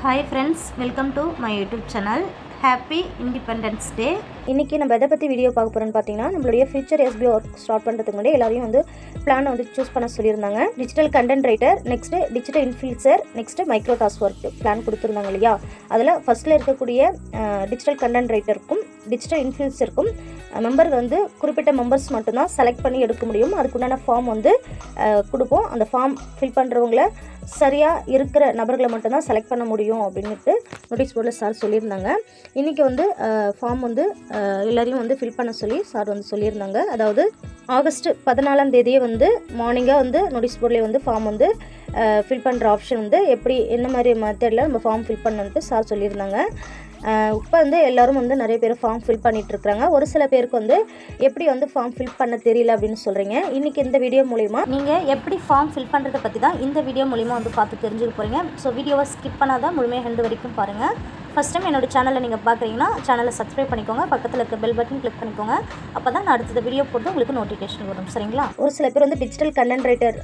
Hi friends, welcome to my YouTube channel. Happy Independence Day. இன்றைக்கி நம்ம எதை பற்றி வீடியோ பார்க்க போகிறோன்னு பார்த்தீங்கன்னா நம்மளுடைய ஃபியூச்சர் எஸ்பிஓ ஒர்க் ஸ்டார்ட் பண்ணுறதுக்கு முன்னாடி எல்லாரையும் வந்து பிளானை வந்து சூஸ் பண்ண சொல்லியிருந்தாங்க digital content writer next digital influencer next micro task work plan கொடுத்துருந்தாங்க இல்லையா அதில் ஃபஸ்ட்டில் இருக்கக்கூடிய டிஜிட்டல் கண்டென்ட் ரைட்டருக்கும் டிஜிட்டல் இன்ஃப்ளூசருக்கும் மெம்பர் வந்து குறிப்பிட்ட மெம்பர்ஸ் மட்டும்தான் செலக்ட் பண்ணி எடுக்க முடியும் அதுக்குண்டான ஃபார்ம் வந்து கொடுப்போம் அந்த ஃபார்ம் ஃபில் பண்ணுறவங்கள சரியாக இருக்கிற நபர்களை மட்டும்தான் செலக்ட் பண்ண முடியும் அப்படின்ட்டு நோட்டீஸ் போர்டில் சார் சொல்லியிருந்தாங்க இன்றைக்கி வந்து ஃபார்ம் வந்து எல்லாரையும் வந்து ஃபில் பண்ண சொல்லி சார் வந்து சொல்லியிருந்தாங்க அதாவது ஆகஸ்ட் பதினாலாம் தேதியே வந்து மார்னிங்காக வந்து நோட்டீஸ் போர்ட்லேயே வந்து ஃபார்ம் வந்து ஃபில் பண்ணுற ஆப்ஷன் வந்து எப்படி என்ன மாதிரி மெத்தடில் நம்ம ஃபார்ம் ஃபில் பண்ணணுன்ட்டு சார் சொல்லியிருந்தாங்க இப்போ வந்து எல்லோரும் வந்து நிறைய பேர் ஃபார்ம் ஃபில் பண்ணிகிட்ருக்குறாங்க ஒரு சில பேருக்கு வந்து எப்படி வந்து ஃபார்ம் ஃபில் பண்ண தெரியல அப்படின்னு சொல்கிறீங்க இன்றைக்கி இந்த வீடியோ மூலிமா நீங்கள் எப்படி ஃபார்ம் ஃபில் பண்ணுறதை பற்றி தான் இந்த வீடியோ மூலிமா வந்து பார்த்து தெரிஞ்சுக்க போகிறீங்க ஸோ வீடியோவை ஸ்கிப் பண்ணாதான் முழுமையாக ஹெண்டு வரைக்கும் பாருங்கள் ஃபஸ்ட் டைம் என்னோடய சேனலை நீங்கள் பார்க்குறீங்கன்னா சேனலை சப்ஸ்கிரைப் பண்ணிக்கோங்க பக்கத்தில் இருக்க பெல் பட்டன் கிளிக் பண்ணிக்கோங்க அப்போ தான் நான் அடுத்த வீடியோ போட்டு உங்களுக்கு நோட்டிஃபிகேஷன் வரும் சரிங்களா ஒரு சில பேர் வந்து டிஜிட்டல் கண்டென்ட் ரைட்டர்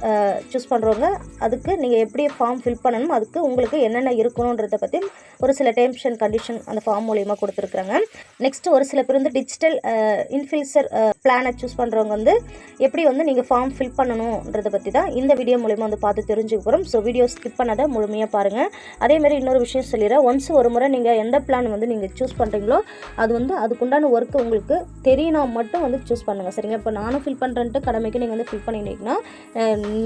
சூஸ் பண்ணுறவங்க அதுக்கு நீங்கள் எப்படி ஃபார்ம் ஃபில் பண்ணணும் அதுக்கு உங்களுக்கு என்னென்ன இருக்கணுன்றதை பற்றி ஒரு சில டேர்ம்ஸ் அண்ட் கண்டிஷன் அந்த ஃபார்ம் மூலியமாக கொடுத்துருக்குறாங்க நெக்ஸ்ட் ஒரு சில பேர் வந்து டிஜிட்டல் இன்ஃபில்சர் பிளானை சூஸ் பண்ணுறவங்க வந்து எப்படி வந்து நீங்கள் ஃபார்ம் ஃபில் பண்ணணுன்றதை பற்றி தான் இந்த வீடியோ மூலிமா வந்து பார்த்து தெரிஞ்சுக்க போகிறோம் ஸோ வீடியோ ஸ்கிப் பண்ணதை முழுமையாக பாருங்கள் அதேமாதிரி இன்னொரு விஷயம் சொல்லிடுறேன் ஒன்ஸ் ஒரு முறை நீங்கள் பண்ணுறீங்க எந்த பிளான் வந்து நீங்கள் சூஸ் பண்ணுறீங்களோ அது வந்து அதுக்குண்டான ஒர்க்கு உங்களுக்கு தெரியணும் மட்டும் வந்து சூஸ் பண்ணுங்கள் சரிங்க இப்போ நானும் ஃபில் பண்ணுறேன்ட்டு கடமைக்கு நீங்கள் வந்து ஃபில் பண்ணிட்டீங்கன்னா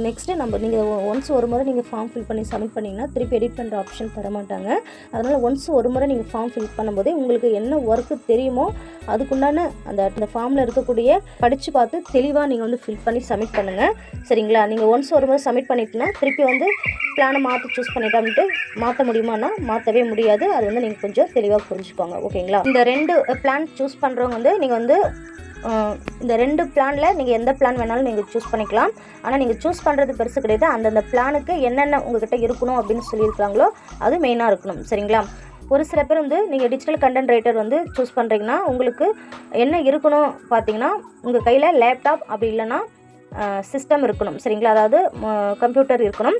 நெக்ஸ்ட்டு நம்ம நீங்கள் ஒன்ஸ் ஒரு முறை நீங்கள் ஃபார்ம் ஃபில் பண்ணி சப்மிட் பண்ணிங்கன்னா திருப்பி எடிட் பண்ணுற ஆப்ஷன் தர மாட்டாங்க அதனால் ஒன்ஸ் ஒரு முறை நீங்கள் ஃபார்ம் ஃபில் பண்ணும்போதே உங்களுக்கு என்ன ஒர்க்கு தெரியுமோ அதுக்குண்டான அந்த அந்த ஃபார்மில் இருக்கக்கூடிய படித்து பார்த்து தெளிவாக நீங்கள் வந்து ஃபில் பண்ணி சப்மிட் பண்ணுங்கள் சரிங்களா நீங்கள் ஒன்ஸ் ஒரு முறை சப்மிட் பண்ணிட்டுனா திருப்பி வந்து பிளானை மாற்றி சூஸ் பண்ணிட்டோம்ட்டு மாற்ற முடியுமான்னா மாற்றவே முடியாது அது வந்து நீங்கள் கொஞ்சம் தெளிவாக புரிஞ்சுக்கோங்க ஓகேங்களா இந்த ரெண்டு பிளான் சூஸ் பண்ணுறவங்க வந்து நீங்கள் வந்து இந்த ரெண்டு பிளானில் நீங்கள் எந்த பிளான் வேணாலும் நீங்கள் சூஸ் பண்ணிக்கலாம் ஆனால் நீங்கள் சூஸ் பண்ணுறது பெருசு கிடையாது அந்தந்த பிளானுக்கு என்னென்ன உங்ககிட்ட இருக்கணும் அப்படின்னு சொல்லியிருக்காங்களோ அது மெயினாக இருக்கணும் சரிங்களா ஒரு சில பேர் வந்து நீங்கள் டிஜிட்டல் கண்டென்ட் ரைட்டர் வந்து சூஸ் பண்ணுறீங்கன்னா உங்களுக்கு என்ன இருக்கணும் பார்த்தீங்கன்னா உங்கள் கையில் லேப்டாப் அப்படி இல்லைன்னா சிஸ்டம் இருக்கணும் சரிங்களா அதாவது கம்ப்யூட்டர் இருக்கணும்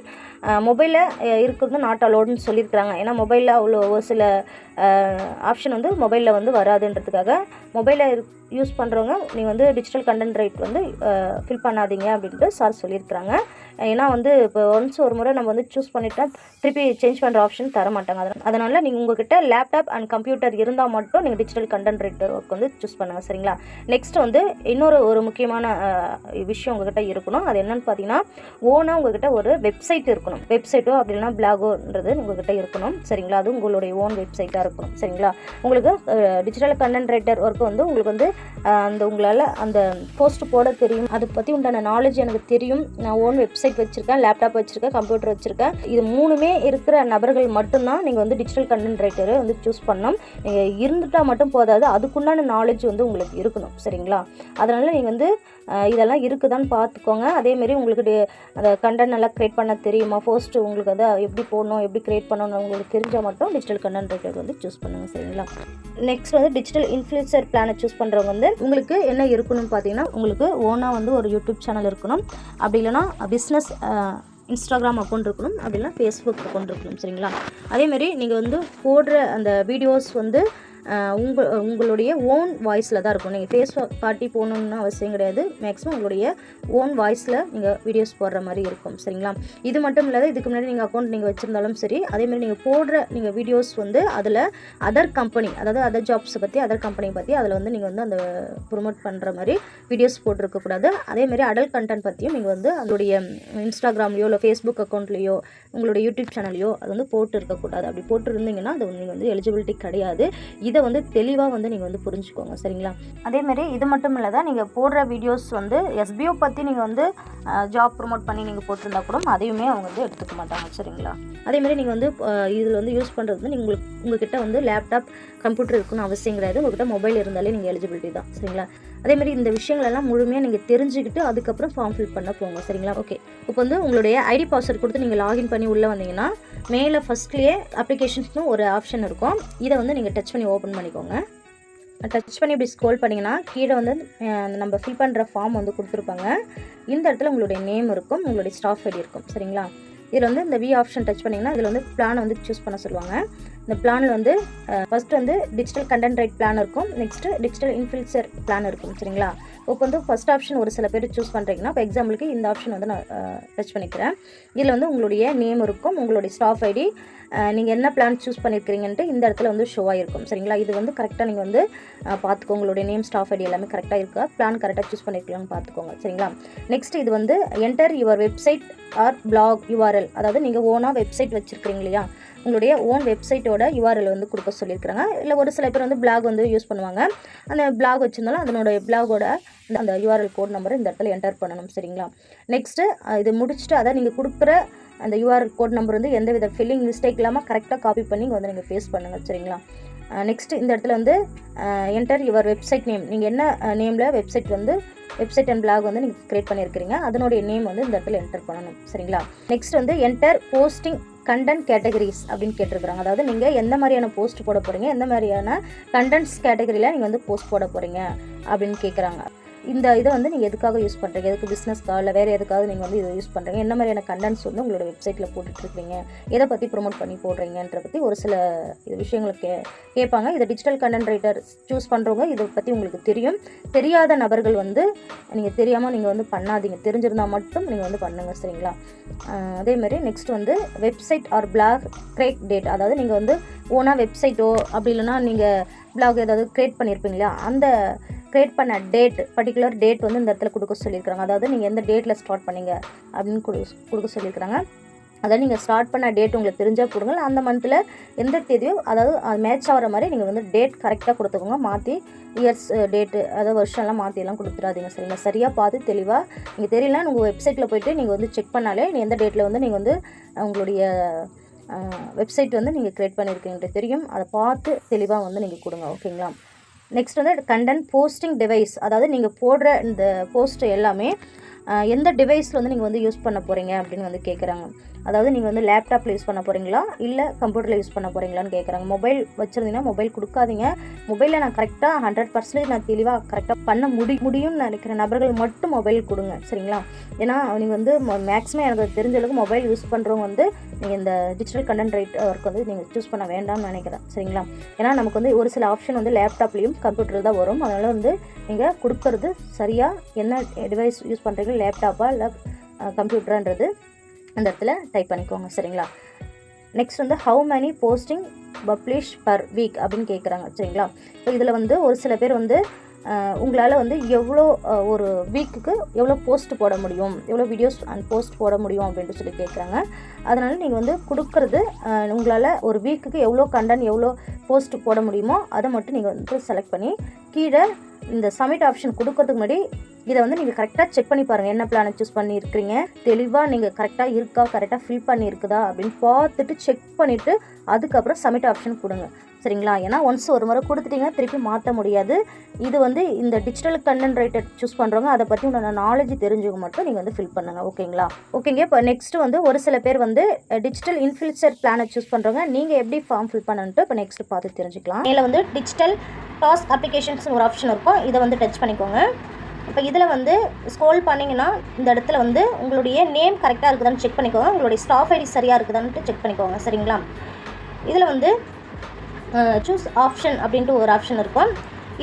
மொபைலில் இருக்கிறது நாட் அலோடுன்னு சொல்லியிருக்கிறாங்க ஏன்னா மொபைலில் அவ்வளோ ஒரு சில ஆப்ஷன் வந்து மொபைலில் வந்து வராதுன்றதுக்காக மொபைலில் இருக் யூஸ் பண்ணுறவங்க நீங்கள் வந்து டிஜிட்டல் கண்டென்ட் ரேட் வந்து ஃபில் பண்ணாதீங்க அப்படின்ட்டு சார் சொல்லியிருக்கிறாங்க ஏன்னா வந்து இப்போ ஒன்ஸ் ஒரு முறை நம்ம வந்து சூஸ் பண்ணிட்டால் திருப்பி சேஞ்ச் பண்ணுற ஆப்ஷன் தர மாட்டாங்க அதனால் அதனால் நீங்கள் உங்ககிட்ட லேப்டாப் அண்ட் கம்ப்யூட்டர் இருந்தால் மட்டும் நீங்கள் டிஜிட்டல் கண்டென்ட் ரேட் ஒர்க் வந்து சூஸ் பண்ணுங்கள் சரிங்களா நெக்ஸ்ட் வந்து இன்னொரு ஒரு முக்கியமான விஷயம் உங்ககிட்ட இருக்கணும் அது என்னென்னு பார்த்தீங்கன்னா ஓனாக உங்ககிட்ட ஒரு வெப்சைட் இருக்கணும் வெப்சைட்டோ அப்படின்னா பிளாகோன்றது உங்ககிட்ட இருக்கணும் சரிங்களா அது உங்களுடைய ஓன் வெப்சைட்டாக இருக்கணும் சரிங்களா உங்களுக்கு டிஜிட்டல் கண்டென்ட் ரைட்டர் ஒர்க் வந்து உங்களுக்கு வந்து அந்த உங்களால் அந்த போஸ்ட் போட தெரியும் அதை பற்றி உண்டான நாலேஜ் எனக்கு தெரியும் நான் ஓன் வெப்சைட் வச்சுருக்கேன் லேப்டாப் வச்சுருக்கேன் கம்ப்யூட்டர் வச்சுருக்கேன் இது மூணுமே இருக்கிற நபர்கள் மட்டும்தான் நீங்கள் வந்து டிஜிட்டல் கண்டென்ட் ரைட்டரை வந்து சூஸ் பண்ணணும் நீங்கள் இருந்துட்டால் மட்டும் போதாது அதுக்குண்டான நாலேஜ் வந்து உங்களுக்கு இருக்கணும் சரிங்களா அதனால் நீங்கள் வந்து இதெல்லாம் இருக்குதான்னு பார்த்துக்கோங்க அதேமாரி உங்களுக்கு அந்த கண்டென்ட் நல்லா க்ரியேட் பண்ண தெரியுமா போஸ்ட்டு உங்களுக்கு வந்து எப்படி போடணும் எப்படி க்ரியேட் பண்ணணும் உங்களுக்கு தெரிஞ்சால் மட்டும் டிஜிட்டல் கண்டென்ட் ரைட்டர் வந்து சூஸ் பண்ணுங்கள் சரிங்களா நெக்ஸ்ட் வந்து டிஜிட்டல் இன்ஃப்ளூயன்சர் பிளானை சூஸ் பண்ணுறவங்க வந்து உங்களுக்கு என்ன இருக்கணும்னு பார்த்தீங்கன்னா உங்களுக்கு ஓனாக வந்து ஒரு யூடியூப் சேனல் இருக்கணும் அப்படி இல்லைனா பிஸ்னஸ் இன்ஸ்டாகிராம் அக்கௌண்ட் இருக்கணும் அப்படின்னா ஃபேஸ்புக் அக்கௌண்ட் இருக்கணும் சரிங்களா அதேமாரி நீங்கள் வந்து போடுற அந்த வீடியோஸ் வந்து உங்கள் உங்களுடைய ஓன் வாய்ஸில் தான் இருக்கும் நீங்கள் ஃபேஸ் பார்ட்டி போகணுன்னு அவசியம் கிடையாது மேக்ஸிமம் உங்களுடைய ஓன் வாய்ஸில் நீங்கள் வீடியோஸ் போடுற மாதிரி இருக்கும் சரிங்களா இது மட்டும் இல்லாத இதுக்கு முன்னாடி நீங்கள் அக்கௌண்ட் நீங்கள் வச்சுருந்தாலும் சரி அதேமாதிரி நீங்கள் போடுற நீங்கள் வீடியோஸ் வந்து அதில் அதர் கம்பெனி அதாவது அதர் ஜாப்ஸை பற்றி அதர் கம்பெனியை பற்றி அதில் வந்து நீங்கள் வந்து அந்த ப்ரொமோட் பண்ணுற மாதிரி வீடியோஸ் போட்டிருக்கக்கூடாது அதேமாதிரி அடல் கண்டென்ட் பற்றியும் நீங்கள் வந்து அதோடைய இன்ஸ்டாகிராம்லையோ இல்லை ஃபேஸ்புக் அக்கௌண்ட்லேயோ உங்களுடைய யூடியூப் சேனல்லையோ அது வந்து போட்டு இருக்கக்கூடாது அப்படி போட்டுருந்தீங்கன்னா அது நீங்கள் வந்து எலிஜிபிலிட்டி கிடையாது இதை இதை வந்து தெளிவாக வந்து நீங்கள் வந்து புரிஞ்சுக்கோங்க சரிங்களா அதேமாரி இது மட்டும் இல்லை தான் நீங்கள் போடுற வீடியோஸ் வந்து எஸ்பிஓ பற்றி நீங்கள் வந்து ஜாப் ப்ரொமோட் பண்ணி நீங்கள் போட்டிருந்தா கூட அதையுமே அவங்க வந்து எடுத்துக்க மாட்டாங்க சரிங்களா அதேமாரி நீங்கள் வந்து இதில் வந்து யூஸ் பண்ணுறது வந்து நீங்கள் உங்களுக்கு உங்ககிட்ட வந்து லேப்டாப் கம்ப்யூட்டர் இருக்குன்னு அவசியம் கிடையாது உங்கள்கிட்ட மொபைல் இருந்தாலே நீங்கள் எலிஜிபிலிட்டி தான் சரிங்களா அதேமாதிரி இந்த விஷயங்களெல்லாம் முழுமையாக நீங்கள் தெரிஞ்சுக்கிட்டு அதுக்கப்புறம் ஃபார்ம் ஃபில் பண்ண போங்க சரிங்களா ஓகே இப்போ வந்து உங்களுடைய ஐடி பாஸ்வேர்ட் கொடுத்து நீங்கள் லாகின் பண்ணி உள்ளே வந்தீங்கன்னா மேலே ஃபஸ்ட்லேயே அப்ளிகேஷன்ஸ்னு ஒரு ஆப்ஷன் இருக்கும் இதை வந்து நீங்கள் டச் பண்ணி ஓப்பன் பண்ணிக்கோங்க டச் பண்ணி இப்படி ஸ்க்ரோல் பண்ணிங்கன்னா கீழே வந்து நம்ம ஃபில் பண்ணுற ஃபார்ம் வந்து கொடுத்துருப்பாங்க இந்த இடத்துல உங்களுடைய நேம் இருக்கும் உங்களுடைய ஸ்டாஃப் ஐடி இருக்கும் சரிங்களா இதில் வந்து இந்த வி ஆப்ஷன் டச் பண்ணிங்கன்னா இதில் வந்து பிளான் வந்து சூஸ் பண்ண சொல்லுவாங்க இந்த பிளான் வந்து ஃபஸ்ட் வந்து டிஜிட்டல் கண்டென்ட் ரைட் பிளான் இருக்கும் நெக்ஸ்ட்டு டிஜிட்டல் இன்ஃபில்சர் பிளான் இருக்கும் சரிங்களா இப்போ வந்து ஃபஸ்ட் ஆப்ஷன் ஒரு சில பேர் சூஸ் பண்ணுறீங்கன்னா இப்போ எக்ஸாம்பிளுக்கு இந்த ஆப்ஷன் வந்து நான் டச் பண்ணிக்கிறேன் இதில் வந்து உங்களுடைய நேம் இருக்கும் உங்களுடைய ஸ்டாஃப் ஐடி நீங்கள் என்ன பிளான் சூஸ் பண்ணியிருக்கிறீங்கன்ட்டு இந்த இடத்துல வந்து ஷோ ஆகிருக்கும் சரிங்களா இது வந்து கரெக்டாக நீங்கள் வந்து பார்த்துக்கோ உங்களுடைய நேம் ஸ்டாஃப் ஐடி எல்லாமே கரெக்டாக இருக்கா பிளான் கரெக்டாக சூஸ் பண்ணியிருக்கலாம்னு பார்த்துக்கோங்க சரிங்களா நெக்ஸ்ட் இது வந்து enter your website or blog URL அதாவது நீங்கள் ஓனாக வெப்சைட் வச்சுருக்கீங்க இல்லையா உங்களுடைய ஓன் வெப்சைட்டோட யூஆர்எல் வந்து கொடுக்க சொல்லியிருக்கிறாங்க இல்லை ஒரு சில பேர் வந்து பிளாக் வந்து யூஸ் பண்ணுவாங்க அந்த பிளாக் வச்சுருந்தாலும் அதனுடைய பிளாகோட அந்த யூஆர்எல் கோட் நம்பர் இந்த இடத்துல என்டர் பண்ணணும் சரிங்களா நெக்ஸ்ட்டு இது முடிச்சுட்டு அதை நீங்கள் கொடுக்குற அந்த யூஆர் கோட் நம்பர் வந்து எந்த வித ஃபில்லிங் மிஸ்டேக் இல்லாமல் கரெக்டாக காப்பி பண்ணி இங்கே வந்து நீங்கள் ஃபேஸ் பண்ணுங்கள் சரிங்களா நெக்ஸ்ட்டு இந்த இடத்துல வந்து என்டர் யுவர் வெப்சைட் நேம் நீங்கள் என்ன நேமில் வெப்சைட் வந்து வெப்சைட் அண்ட் பிளாக் வந்து நீங்கள் க்ரியேட் பண்ணியிருக்கிறீங்க அதனுடைய நேம் வந்து இந்த இடத்துல என்டர் பண்ணணும் சரிங்களா நெக்ஸ்ட் வந்து என்டர் போஸ்டிங் கண்டென்ட் கேட்டகரிஸ் அப்படின்னு கேட்டிருக்கிறாங்க அதாவது நீங்கள் எந்த மாதிரியான போஸ்ட் போட போகிறீங்க எந்த மாதிரியான கண்டென்ட்ஸ் கேட்டகரியில் நீங்கள் வந்து போஸ்ட் போட போகிறீங்க அப்படின்னு கேட்குறாங்க இந்த இதை வந்து நீங்கள் எதுக்காக யூஸ் பண்ணுறீங்க எதுக்கு பிஸ்னஸ்க்காக இல்லை வேறு எதுக்காக நீங்கள் வந்து இதை யூஸ் பண்ணுறீங்க என்ன மாதிரியான கண்டென்ட்ஸ் வந்து உங்களோட வெப்சைட்டில் போட்டுட்ருக்கீங்க எதை பற்றி ப்ரொமோட் பண்ணி போடுறீங்கன்ற பற்றி ஒரு சில இது விஷயங்களை கே கேட்பாங்க இதை டிஜிட்டல் கண்டென்ட் ரைட்டர் சூஸ் பண்ணுறவங்க இதை பற்றி உங்களுக்கு தெரியும் தெரியாத நபர்கள் வந்து நீங்கள் தெரியாமல் நீங்கள் வந்து பண்ணாதீங்க தெரிஞ்சிருந்தால் மட்டும் நீங்கள் வந்து பண்ணுங்கள் சரிங்களா அதேமாதிரி நெக்ஸ்ட் வந்து website or blog create date அதாவது நீங்கள் வந்து ஓனாக வெப்சைட்டோ அப்படி இல்லைனா நீங்கள் பிளாக் ஏதாவது க்ரியேட் பண்ணியிருப்பீங்களா அந்த கிரியேட் பண்ண டேட் பர்டிகுலர் டேட் வந்து இந்த இடத்துல கொடுக்க சொல்லியிருக்காங்க அதாவது நீங்கள் எந்த டேட்டில் ஸ்டார்ட் பண்ணீங்க அப்படின்னு கொடு கொடுக்க சொல்லியிருக்காங்க அதாவது நீங்கள் ஸ்டார்ட் பண்ண டேட் உங்களுக்கு தெரிஞ்சால் கொடுங்க அந்த மந்தில் எந்த தேதியோ அதாவது அது மேட்ச் ஆகிற மாதிரி நீங்கள் வந்து டேட் கரெக்டாக கொடுத்துக்கோங்க மாற்றி இயர்ஸ் டேட்டு அதாவது வருஷம்லாம் மாற்றிலாம் கொடுத்துடாதீங்க சரிங்களா சரியாக பார்த்து தெளிவாக நீங்கள் தெரியல உங்கள் வெப்சைட்டில் போய்ட்டு நீங்கள் வந்து செக் பண்ணாலே நீ எந்த டேட்டில் வந்து நீங்கள் வந்து உங்களுடைய வெப்சைட் வந்து நீங்கள் க்ரியேட் பண்ணியிருக்கீங்கன்ட்டு தெரியும் அதை பார்த்து தெளிவாக வந்து நீங்கள் கொடுங்க ஓகேங்களா நெக்ஸ்ட் வந்து கண்டென்ட் போஸ்டிங் டிவைஸ் அதாவது நீங்கள் போடுற இந்த போஸ்ட்டு எல்லாமே எந்த டிவைஸில் வந்து நீங்கள் வந்து யூஸ் பண்ண போகிறீங்க அப்படின்னு வந்து கேட்குறாங்க அதாவது நீங்கள் வந்து லேப்டாப்பில் யூஸ் பண்ண போகிறீங்களா இல்லை கம்ப்யூட்டரில் யூஸ் பண்ண போகிறீங்களான்னு கேட்குறாங்க மொபைல் வச்சுருந்தீங்கன்னா மொபைல் கொடுக்காதீங்க மொபைலில் நான் கரெக்டாக ஹண்ட்ரட் பர்சன்டேஜ் நான் தெளிவாக கரெக்டாக பண்ண முடி முடியும்னு நினைக்கிற நபர்கள் மட்டும் மொபைல் கொடுங்க சரிங்களா ஏன்னா நீங்கள் வந்து மேக்ஸிமம் எனக்கு தெரிஞ்ச அளவுக்கு மொபைல் யூஸ் பண்ணுறவங்க வந்து நீங்கள் இந்த டிஜிட்டல் கண்டென்ட் ரைட் ஒர்க் வந்து நீங்கள் சூஸ் பண்ண வேண்டாம்னு நினைக்கிறேன் சரிங்களா ஏன்னா நமக்கு வந்து ஒரு சில ஆப்ஷன் வந்து லேப்டாப்லேயும் கம்ப்யூட்டரில் தான் வரும் அதனால் வந்து நீங்கள் கொடுக்கறது சரியாக என்ன டிவைஸ் யூஸ் பண்ணுறீங்களோ லேப்டாப்பாக இல்லை கம்ப்யூட்டர்ன்றது அந்த இடத்துல டைப் பண்ணிக்கோங்க சரிங்களா நெக்ஸ்ட் வந்து how many posting publish per week அப்படின்னு கேட்குறாங்க சரிங்களா இப்போ இதில் வந்து ஒரு சில பேர் வந்து உங்களால் வந்து எவ்வளோ ஒரு வீக்குக்கு எவ்வளோ போஸ்ட் போட முடியும் எவ்வளோ வீடியோஸ் அண்ட் போஸ்ட் போட முடியும் அப்படின்ட்டு சொல்லி கேட்குறாங்க அதனால் நீங்கள் வந்து கொடுக்குறது உங்களால் ஒரு வீக்குக்கு எவ்வளோ கண்டென்ட் எவ்வளோ போஸ்ட் போட முடியுமோ அதை மட்டும் நீங்கள் வந்து செலக்ட் பண்ணி கீழே இந்த சப்மிட் ஆப்ஷன் கொடுக்கறதுக்கு முன்னாடி இதை வந்து நீங்கள் கரெக்டாக செக் பண்ணி பாருங்கள் என்ன பிளானை சூஸ் பண்ணியிருக்கிறீங்க தெளிவாக நீங்கள் கரெக்டாக இருக்கா கரெக்டாக ஃபில் பண்ணியிருக்குதா அப்படின்னு பார்த்துட்டு செக் பண்ணிவிட்டு அதுக்கப்புறம் சப்மிட் ஆப்ஷன் கொடுங்க சரிங்களா ஏன்னா ஒன்ஸ் ஒரு முறை கொடுத்துட்டிங்க திருப்பி மாற்ற முடியாது இது வந்து இந்த டிஜிட்டல் கண்டென்ட் ரைட்டர் சூஸ் பண்ணுறவங்க அதை பற்றி உங்களோட நாலேஜ் தெரிஞ்சுக்க மட்டும் நீங்கள் வந்து ஃபில் பண்ணுங்கள் ஓகேங்களா ஓகேங்க இப்போ நெக்ஸ்ட்டு வந்து ஒரு சில பேர் வந்து டிஜிட்டல் இன்ஃப்ளூன்சர் பிளானை சூஸ் பண்ணுறவங்க நீங்கள் எப்படி ஃபார்ம் ஃபில் பண்ணணுன்ட்டு இப்போ நெக்ஸ்ட் பார்த்து தெரிஞ்சுக்கலாம் இதில் வந்து டிஜிட்டல் டாஸ்க் அப்ளிகேஷன்ஸ் ஒரு ஆப்ஷன் இருக்கும் இதை வந்து டச் பண்ணிக்கோங்க இப்போ இதில் வந்து ஸ்கோல் பண்ணிங்கன்னா இந்த இடத்துல வந்து உங்களுடைய நேம் கரெக்டாக இருக்குதான்னு செக் பண்ணிக்கோங்க உங்களுடைய ஸ்டாஃப் ஐடி சரியாக இருக்குதான்ட்டு செக் பண்ணிக்கோங்க சரிங்களா இதில் வந்து சூஸ் ஆப்ஷன் அப்படின்ட்டு ஒரு ஆப்ஷன் இருக்கும்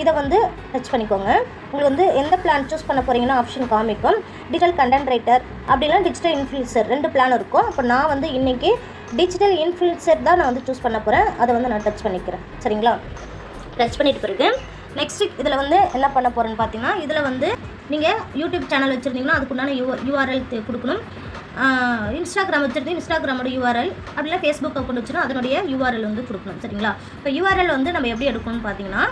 இதை வந்து டச் பண்ணிக்கோங்க உங்களுக்கு வந்து எந்த பிளான் சூஸ் பண்ண போகிறீங்கன்னா ஆப்ஷன் காமிக்கும் டிஜிட்டல் கண்டென்ட் ரைட்டர் அப்படின்னா டிஜிட்டல் இன்ஃப்ளூன்சர் ரெண்டு பிளான் இருக்கும் அப்போ நான் வந்து இன்றைக்கி டிஜிட்டல் இன்ஃப்ளூன்சர் தான் நான் வந்து சூஸ் பண்ண போகிறேன் அதை வந்து நான் டச் பண்ணிக்கிறேன் சரிங்களா டச் பண்ணிட்டு பிறகு நெக்ஸ்ட் இதில் வந்து என்ன பண்ண போகிறேன்னு பார்த்தீங்கன்னா இதில் வந்து நீங்கள் யூடியூப் சேனல் வச்சுருந்தீங்கன்னா அதுக்குண்டான யூ யூஆர்எல் கொடுக்கணும் இன்ஸ்டாகிராம் வச்சுருந்தீங்க இன்ஸ்டாகிராமோட யூஆர்எல் அப்படி இல்லை ஃபேஸ்புக் அக்கௌண்ட் வச்சுருந்தோம் அதனுடைய யூஆர்எல் வந்து கொடுக்கணும் சரிங்களா இப்போ யூஆர்எல் வந்து நம்ம எப்படி எடுக்கணும்னு பார்த்தீங்கன்னா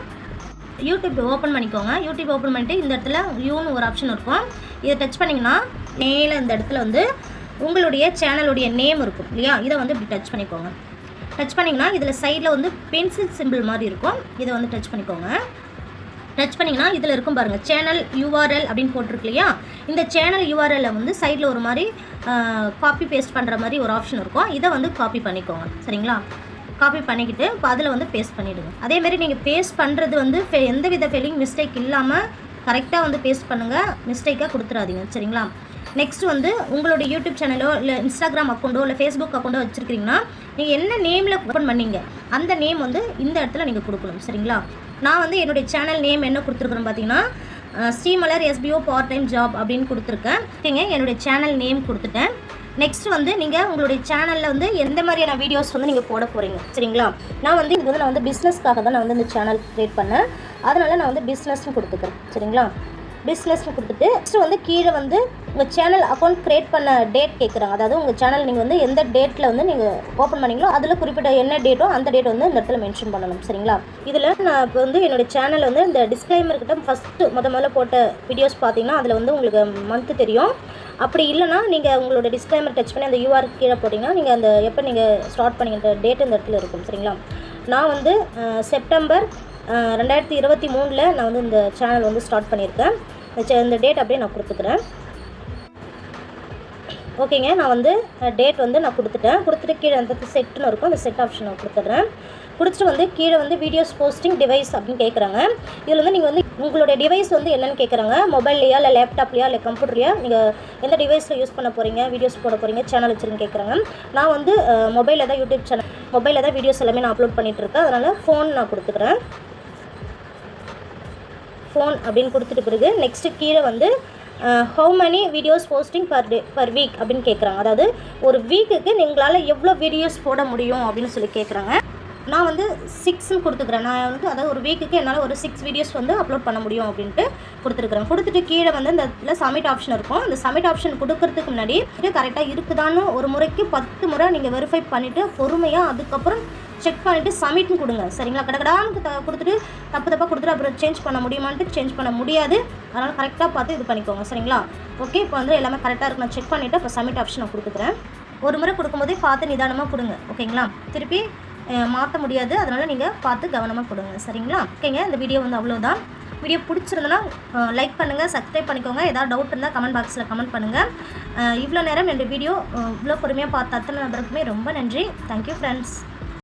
யூடியூப் ஓப்பன் பண்ணிக்கோங்க யூடியூப் ஓப்பன் பண்ணிவிட்டு இந்த இடத்துல யூன்னு ஒரு ஆப்ஷன் இருக்கும் இதை டச் பண்ணிங்கன்னா மேலே இந்த இடத்துல வந்து உங்களுடைய சேனலுடைய நேம் இருக்கும் இல்லையா இதை வந்து இப்படி டச் பண்ணிக்கோங்க டச் பண்ணிங்கன்னா இதில் சைடில் வந்து பென்சில் சிம்பிள் மாதிரி இருக்கும் இதை வந்து டச் பண்ணிக்கோங்க டச் பண்ணிங்கன்னா இதில் இருக்கும் பாருங்கள் சேனல் யூஆர்எல் அப்படின்னு போட்டிருக்கு இல்லையா இந்த சேனல் யூஆர்எல்ல வந்து சைடில் ஒரு மாதிரி காப்பி பேஸ்ட் பண்ணுற மாதிரி ஒரு ஆப்ஷன் இருக்கும் இதை வந்து காப்பி பண்ணிக்கோங்க சரிங்களா காப்பி பண்ணிக்கிட்டு இப்போ அதில் வந்து பேஸ்ட் பண்ணிவிடுங்க அதேமாரி நீங்கள் பேஸ்ட் பண்ணுறது வந்து எந்த வித ஃபெயிலிங் மிஸ்டேக் இல்லாமல் கரெக்டாக வந்து பேஸ்ட் பண்ணுங்கள் மிஸ்டேக்காக கொடுத்துடாதீங்க சரிங்களா நெக்ஸ்ட் வந்து உங்களுடைய யூடியூப் சேனலோ இல்லை இன்ஸ்டாகிராம் அக்கௌண்ட்டோ இல்லை ஃபேஸ்புக் அக்கௌண்ட்டோ வச்சுருக்கீங்கன்னா நீங்கள் என்ன நேமில் ஓப்பன் பண்ணீங்க அந்த நேம் வந்து இந்த இடத்துல நீங்கள் கொடுக்கணும் சரிங்களா நான் வந்து என்னுடைய சேனல் நேம் என்ன கொடுத்துருக்குறேன் பார்த்தீங்கன்னா Srimalar SPO part time job அப்படின்னு கொடுத்துருக்கேன் ஓகேங்க என்னுடைய சேனல் நேம் கொடுத்துட்டேன் நெக்ஸ்ட் வந்து நீங்கள் உங்களுடைய சேனலில் வந்து எந்த மாதிரியான வீடியோஸ் வந்து நீங்கள் போட போகிறீங்க சரிங்களா நான் வந்து இது வந்து நான் வந்து பிஸ்னஸ்க்காக தான் நான் வந்து இந்த சேனல் க்ரியேட் பண்ணேன் அதனால் நான் வந்து பிஸ்னஸ்ன்னு கொடுத்துக்கிறேன் சரிங்களா பிஸ்னஸ்னு கொடுத்துட்டு நெக்ஸ்ட் வந்து கீழே வந்து உங்கள் சேனல் அக்கௌண்ட் க்ரியேட் பண்ண டேட் கேட்குறாங்க அதாவது உங்கள் சேனல் நீங்கள் வந்து எந்த டேட்டில் வந்து நீங்கள் ஓப்பன் பண்ணீங்களோ அதில் குறிப்பிட்ட என்ன டேட்டோ அந்த டேட் வந்து இந்த இடத்துல மென்ஷன் பண்ணணும் சரிங்களா இதில் நான் இப்போ வந்து என்னோடய சேனல் வந்து இந்த டிஸ்கிளைமர் கிட்ட ஃபஸ்ட்டு முத முதல்ல போட்ட வீடியோஸ் பார்த்தீங்கன்னா அதில் வந்து உங்களுக்கு மந்த்து தெரியும் அப்படி இல்லைனா நீங்கள் உங்களோட டிஸ்கிளைமர் டச் பண்ணி அந்த யூஆர் கீழே போட்டிங்கன்னா நீங்கள் அந்த எப்போ நீங்கள் ஸ்டார்ட் பண்ணிக்கிற டேட் இந்த இடத்துல இருக்கும் சரிங்களா நான் வந்து செப்டம்பர் ரெண்டாயிரத்தி இருபத்தி மூணில் நான் வந்து இந்த சேனல் வந்து ஸ்டார்ட் பண்ணியிருக்கேன் இந்த டேட் அப்படியே நான் கொடுத்துக்கிறேன் ஓகேங்க நான் வந்து டேட் வந்து நான் கொடுத்துட்டேன் கொடுத்துட்டு கீழே அந்த செட்டுன்னு இருக்கும் அந்த செட் ஆப்ஷன் நான் கொடுத்துட்றேன் கொடுத்துட்டு வந்து கீழே வந்து வீடியோஸ் போஸ்டிங் டிவைஸ் அப்படின்னு கேட்குறாங்க இதில் வந்து நீங்கள் வந்து உங்களுடைய டிவைஸ் வந்து என்னென்னு கேட்குறாங்க மொபைல்லையா இல்லை லேப்டாப்லையா இல்லை கம்ப்யூட்டர்லையா நீங்கள் எந்த டிவைஸில் யூஸ் பண்ண போகிறீங்க வீடியோஸ் போட போகிறீங்க சேனல் வச்சுருன்னு கேட்குறாங்க நான் வந்து மொபைலில் தான் யூடியூப் சேனல் மொபைலில் தான் வீடியோஸ் எல்லாமே நான் அப்லோட் பண்ணிகிட்ருக்கேன் அதனால் ஃபோன் நான் கொடுத்துக்கிறேன் ஃபோன் அப்படின்னு கொடுத்துட்டு பிறகு நெக்ஸ்ட்டு கீழே வந்து how many videos posting per day per week அப்படின்னு கேட்குறாங்க அதாவது ஒரு வீக்குக்கு நீங்களால் எவ்வளோ வீடியோஸ் போட முடியும் அப்படின்னு சொல்லி கேட்குறாங்க நான் வந்து சிக்ஸ்ன்னு கொடுத்துக்கிறேன் நான் வந்து அதாவது ஒரு வீக்குக்கு என்னால் ஒரு சிக்ஸ் வீடியோஸ் வந்து அப்லோட் பண்ண முடியும் அப்படின்ட்டு கொடுத்துருக்குறேன் கொடுத்துட்டு கீழே வந்து அந்த இதில் சமிட் ஆப்ஷன் இருக்கும் அந்த சமிட் ஆப்ஷன் கொடுக்கறதுக்கு முன்னாடி கரெக்டாக இருக்குதான்னு ஒரு முறைக்கு பத்து முறை நீங்கள் வெரிஃபை பண்ணிவிட்டு பொறுமையாக அதுக்கப்புறம் செக் பண்ணிவிட்டு சமிட்னு கொடுங்க சரிங்களா த கொடுத்துட்டு தப்பு தப்பாக கொடுத்துட்டு அப்புறம் சேஞ்ச் பண்ண முடியுமான்ட்டு சேஞ்ச் பண்ண முடியாது அதனால் கரெக்டாக பார்த்து இது பண்ணிக்கோங்க சரிங்களா ஓகே இப்போ வந்து எல்லாமே கரெக்டாக இருக்கு நான் செக் பண்ணிவிட்டு இப்போ சமிட் ஆப்ஷன் நான் கொடுத்துக்கிறேன் ஒரு முறை கொடுக்கும்போதே பார்த்து நிதானமாக கொடுங்க ஓகேங்களா திருப்பி மாற்ற முடியாது அதனால் நீங்கள் பார்த்து கவனமாக கொடுங்க சரிங்களா ஓகேங்க இந்த வீடியோ வந்து அவ்வளோதான் வீடியோ பிடிச்சிருந்தனா லைக் பண்ணுங்கள் சப்ஸ்கிரைப் பண்ணிக்கோங்க ஏதாவது டவுட் இருந்தால் கமெண்ட் பாக்ஸில் கமெண்ட் பண்ணுங்கள் இவ்வளோ நேரம் என்னுடைய வீடியோ இவ்வளோ பொறுமையாக பார்த்த அத்தனை நபருக்குமே ரொம்ப நன்றி தேங்க்யூ ஃப்ரெண்ட்ஸ்